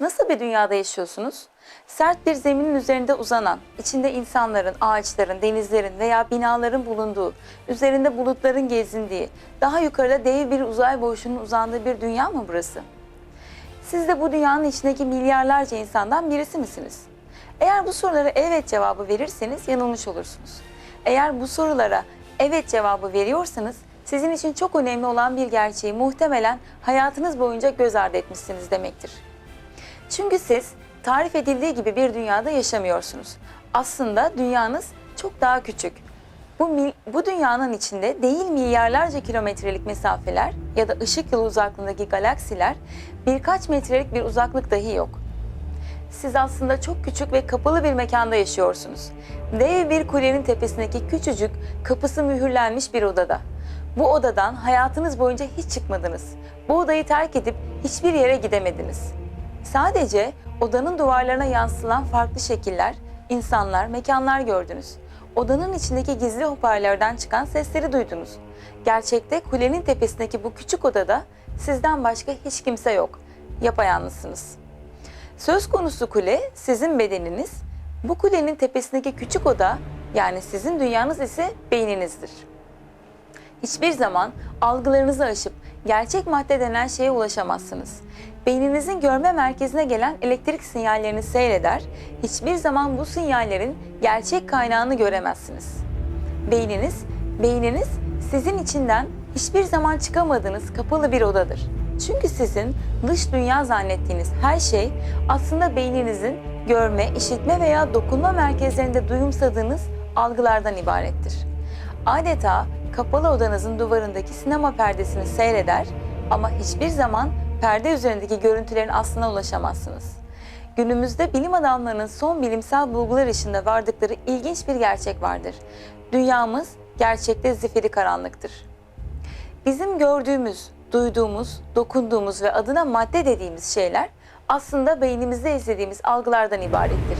Nasıl bir dünyada yaşıyorsunuz? Sert bir zeminin üzerinde uzanan, içinde insanların, ağaçların, denizlerin veya binaların bulunduğu, üzerinde bulutların gezindiği, daha yukarıda dev bir uzay boşluğunun uzandığı bir dünya mı burası? Siz de bu dünyanın içindeki milyarlarca insandan birisi misiniz? Eğer bu sorulara evet cevabı verirseniz yanılmış olursunuz. Eğer bu sorulara evet cevabı veriyorsanız sizin için çok önemli olan bir gerçeği muhtemelen hayatınız boyunca göz ardı etmişsiniz demektir. Çünkü siz tarif edildiği gibi bir dünyada yaşamıyorsunuz. Aslında dünyanız çok daha küçük. Bu, bu dünyanın içinde değil milyarlarca kilometrelik mesafeler ya da ışık yılı uzaklığındaki galaksiler birkaç metrelik bir uzaklık dahi yok. Siz aslında çok küçük ve kapalı bir mekanda yaşıyorsunuz. Dev bir kulenin tepesindeki küçücük, kapısı mühürlenmiş bir odada. Bu odadan hayatınız boyunca hiç çıkmadınız. Bu odayı terk edip hiçbir yere gidemediniz. Sadece odanın duvarlarına yansılan farklı şekiller, insanlar, mekanlar gördünüz. Odanın içindeki gizli hoparlörden çıkan sesleri duydunuz. Gerçekte kulenin tepesindeki bu küçük odada sizden başka hiç kimse yok. Yapayalnızsınız. Söz konusu kule sizin bedeniniz, bu kulenin tepesindeki küçük oda yani sizin dünyanız ise beyninizdir. Hiçbir zaman algılarınızı aşıp gerçek madde denen şeye ulaşamazsınız. Beyninizin görme merkezine gelen elektrik sinyallerini seyreder, hiçbir zaman bu sinyallerin gerçek kaynağını göremezsiniz. Beyniniz, beyniniz sizin içinden hiçbir zaman çıkamadığınız kapalı bir odadır. Çünkü sizin dış dünya zannettiğiniz her şey aslında beyninizin görme, işitme veya dokunma merkezlerinde duyumsadığınız algılardan ibarettir. Adeta kapalı odanızın duvarındaki sinema perdesini seyreder ama hiçbir zaman perde üzerindeki görüntülerin aslına ulaşamazsınız. Günümüzde bilim adamlarının son bilimsel bulgular ışığında vardıkları ilginç bir gerçek vardır. Dünyamız gerçekte zifiri karanlıktır. Bizim gördüğümüz, duyduğumuz, dokunduğumuz ve adına madde dediğimiz şeyler aslında beynimizde izlediğimiz algılardan ibarettir.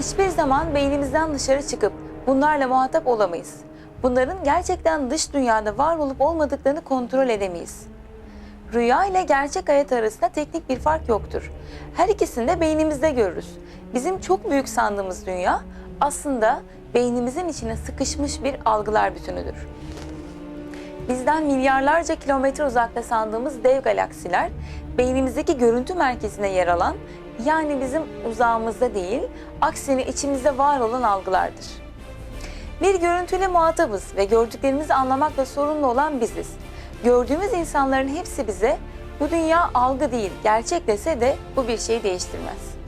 Hiçbir zaman beynimizden dışarı çıkıp bunlarla muhatap olamayız. Bunların gerçekten dış dünyada var olup olmadıklarını kontrol edemeyiz. Rüya ile gerçek hayat arasında teknik bir fark yoktur. Her ikisini de beynimizde görürüz. Bizim çok büyük sandığımız dünya aslında beynimizin içine sıkışmış bir algılar bütünüdür. Bizden milyarlarca kilometre uzakta sandığımız dev galaksiler beynimizdeki görüntü merkezine yer alan yani bizim uzağımızda değil aksine içimizde var olan algılardır. Bir görüntüyle muhatabız ve gördüklerimizi anlamakla sorunlu olan biziz. Gördüğümüz insanların hepsi bize bu dünya algı değil gerçek dese de bu bir şeyi değiştirmez.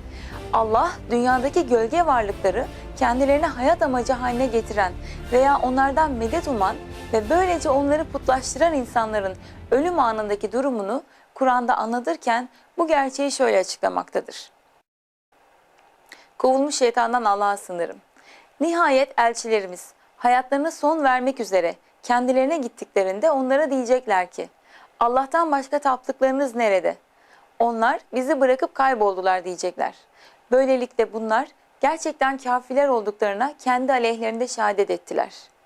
Allah dünyadaki gölge varlıkları kendilerine hayat amacı haline getiren veya onlardan medet uman ve böylece onları putlaştıran insanların ölüm anındaki durumunu Kur'an'da anlatırken bu gerçeği şöyle açıklamaktadır. Kovulmuş şeytandan Allah'a sınırım. Nihayet elçilerimiz hayatlarına son vermek üzere kendilerine gittiklerinde onlara diyecekler ki Allah'tan başka taptıklarınız nerede? Onlar bizi bırakıp kayboldular diyecekler. Böylelikle bunlar gerçekten kafirler olduklarına kendi aleyhlerinde şehadet ettiler.''